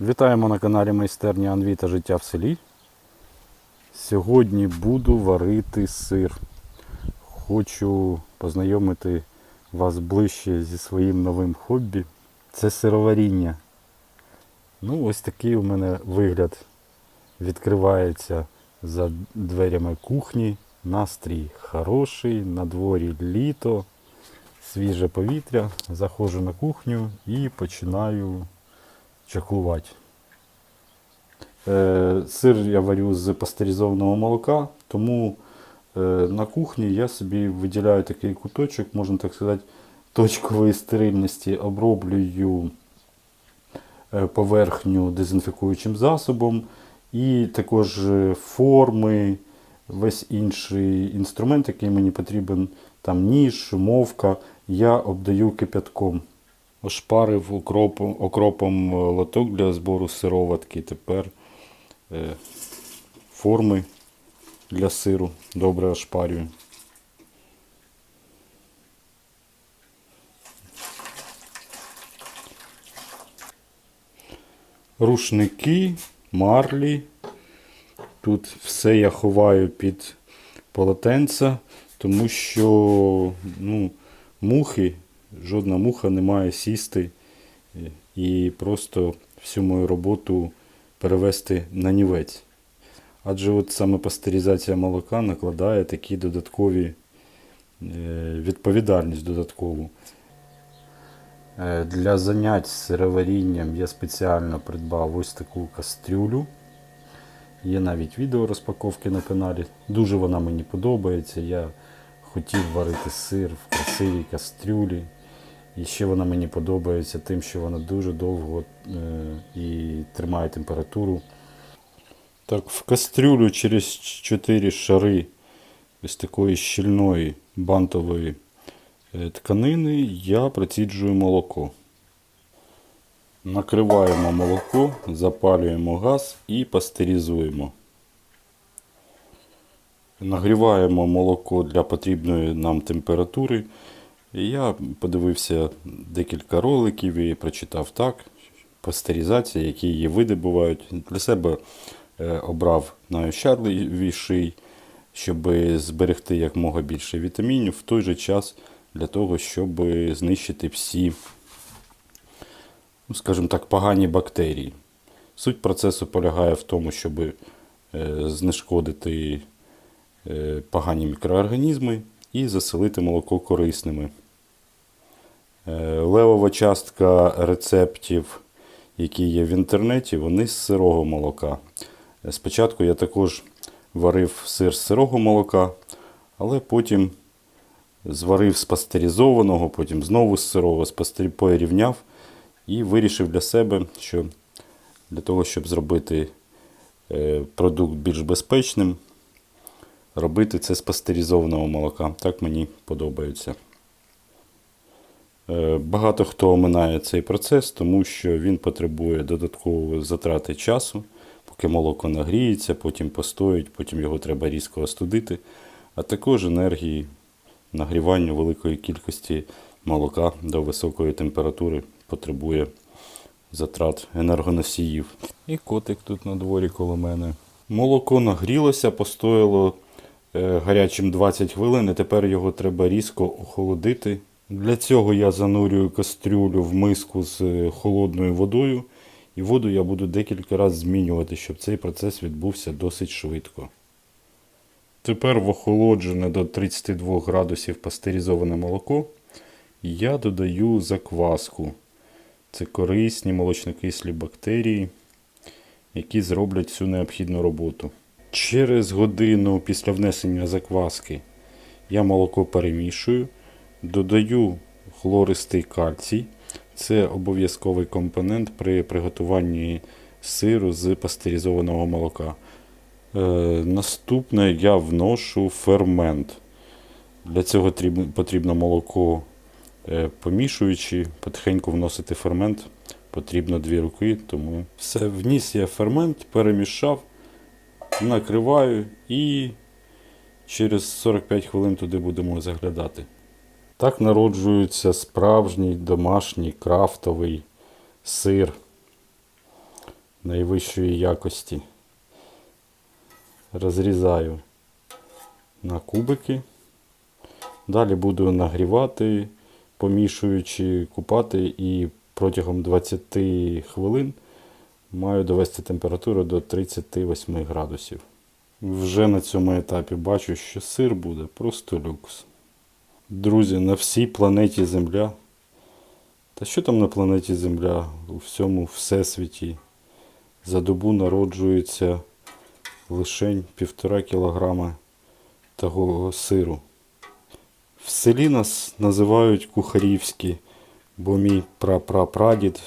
Вітаємо на каналі Майстерня Анві та життя в селі. Сьогодні буду варити сир. Хочу познайомити вас ближче зі своїм новим хобі. Це сироваріння. Ну, ось такий у мене вигляд відкривається за дверями кухні. Настрій хороший, на дворі літо, свіже повітря. Заходжу на кухню і починаю чаклувати. Е, сир я варю з пастеризованого молока, тому е, на кухні я собі виділяю такий куточок, можна так сказати, точкової стерильності, оброблюю е, поверхню дезінфікуючим засобом і також форми, весь інший інструмент, який мені потрібен, там ніж, мовка, я обдаю кипятком. Ошпарив окропом, окропом е, лоток для збору сироватки. Тепер е, форми для сиру добре ошпарюю. Рушники, марлі. Тут все я ховаю під полотенця, тому що ну, мухи, жодна муха не має сісти е, і просто всю мою роботу перевести на нівець. Адже от саме пастеризація молока накладає такі додаткові е, відповідальність додаткову. Е, Для занять сироварінням я спеціально придбав ось таку кастрюлю. Є навіть відео розпаковки на каналі. Дуже вона мені подобається. Я хотів варити сир в красивій кастрюлі. І ще вона мені подобається тим, що вона дуже довго е, і тримає температуру. Так, в кастрюлю через 4 шари ось такої щільної бантової е, тканини я проціджую молоко. Накриваємо молоко, запалюємо газ і пастеризуємо. Нагріваємо молоко для потрібної нам температури. І я подивився декілька роликів і прочитав так. Пастеризація, які її види бувають. Для себе е, обрав найощадливіший, щоб зберегти якмога більше вітамінів, в той же час для того, щоб знищити всі ну, скажімо так, погані бактерії. Суть процесу полягає в тому, щоб е, знешкодити е, погані мікроорганізми і заселити молоко корисними. Е, Левова частка рецептів, які є в інтернеті, вони з сирого молока. Е, Спочатку я також варив сир з сирого молока, але потім зварив з пастеризованого, потім знову з сирого, порівняв і вирішив для себе, що для того, щоб зробити е, продукт більш безпечним, робити це з пастеризованого молока. Так мені подобається. Е, Багато хто оминає цей процес, тому що він потребує додаткової затрати часу, поки молоко нагріється, потім постоїть, потім його треба різко остудити, а також енергії нагрівання великої кількості молока до високої температури потребує затрат енергоносіїв. І котик тут на дворі коло мене. Молоко нагрілося, постояло е, гарячим 20 хвилин, і тепер його треба різко охолодити. Для цього я занурюю кастрюлю в миску з е, холодною водою, і воду я буду декілька разів змінювати, щоб цей процес відбувся досить швидко. Тепер в охолоджене до 32 градусів пастеризоване молоко я додаю закваску. Це корисні молочнокислі бактерії, які зроблять всю необхідну роботу. Через годину після внесення закваски я молоко перемішую, додаю хлористий кальцій. Це обов'язковий компонент при приготуванні сиру з пастеризованого молока. Е, наступне я вношу фермент. Для цього потрібно молоко е, помішуючи, потихеньку вносити фермент. Потрібно дві руки, тому все, вніс я фермент, перемішав, накриваю і через 45 хвилин туди будемо заглядати. Так народжується справжній домашній крафтовий сир. найвищої якості. Розрізаю на кубики. Далі буду нагрівати, помішуючи, купати і протягом 20 хвилин маю довести температуру до 38 градусів. Вже на цьому етапі бачу, що сир буде просто люкс. Друзі, на всій планеті Земля. Та що там на планеті Земля? У всьому всесвіті за добу народжується лишень півтора кілограма того сиру. В селі нас називають кухарівські, бо мій прапрапрадід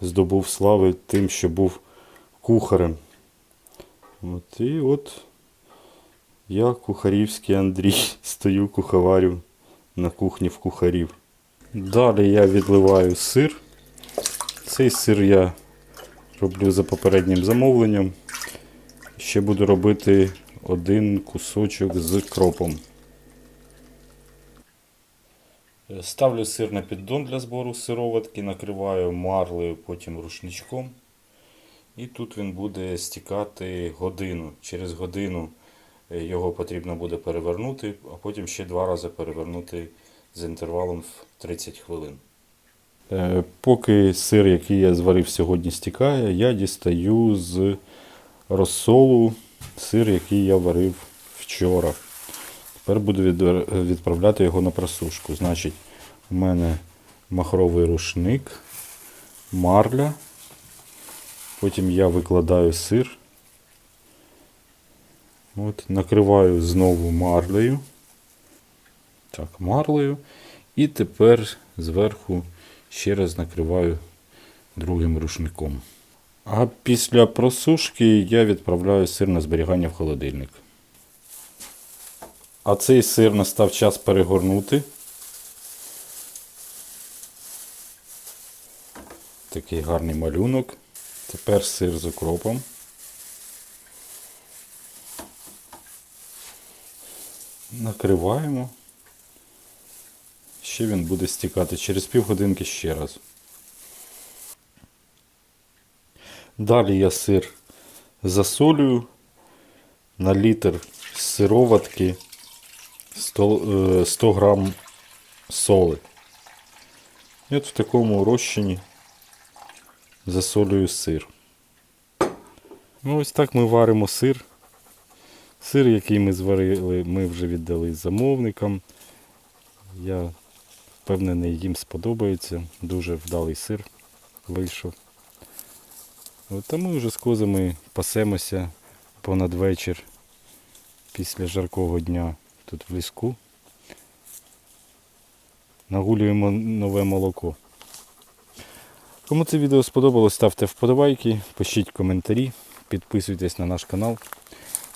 здобув слави тим, що був кухарем. От, і от я, кухарівський Андрій, стою куховарю на кухні в кухарів. Далі я відливаю сир. Цей сир я роблю за попереднім замовленням. Ще буду робити один кусочок з кропом. Ставлю сир на піддон для збору сироватки, накриваю марлею, потім рушничком. І тут він буде стікати годину. Через годину його потрібно буде перевернути, а потім ще два рази перевернути з інтервалом в 30 хвилин. Е, Поки сир, який я зварив сьогодні, стікає, я дістаю з розсолу сир, який я варив вчора. Тепер буду відправляти його на просушку. Значить, у мене махровий рушник, марля. Потім я викладаю сир. От, накриваю знову марлею. Так, марлею. І тепер зверху ще раз накриваю другим рушником. А після просушки я відправляю сир на зберігання в холодильник. А цей сир настав час перегорнути. Такий гарний малюнок. Тепер сир з укропом. Накриваємо. Ще він буде стікати через півгодинки ще раз. Далі я сир засолюю на літр сироватки 100, е, 100 грам соли. І от в такому розчині засолюю сир. Ну, ось так ми варимо сир. Сир, який ми зварили, ми вже віддали замовникам. Я впевнений, їм сподобається. Дуже вдалий сир вийшов. От, а ми вже з козами пасемося понад вечір після жаркого дня тут в ліску. Нагулюємо нове молоко. Кому це відео сподобалось, ставте вподобайки, пишіть коментарі, підписуйтесь на наш канал.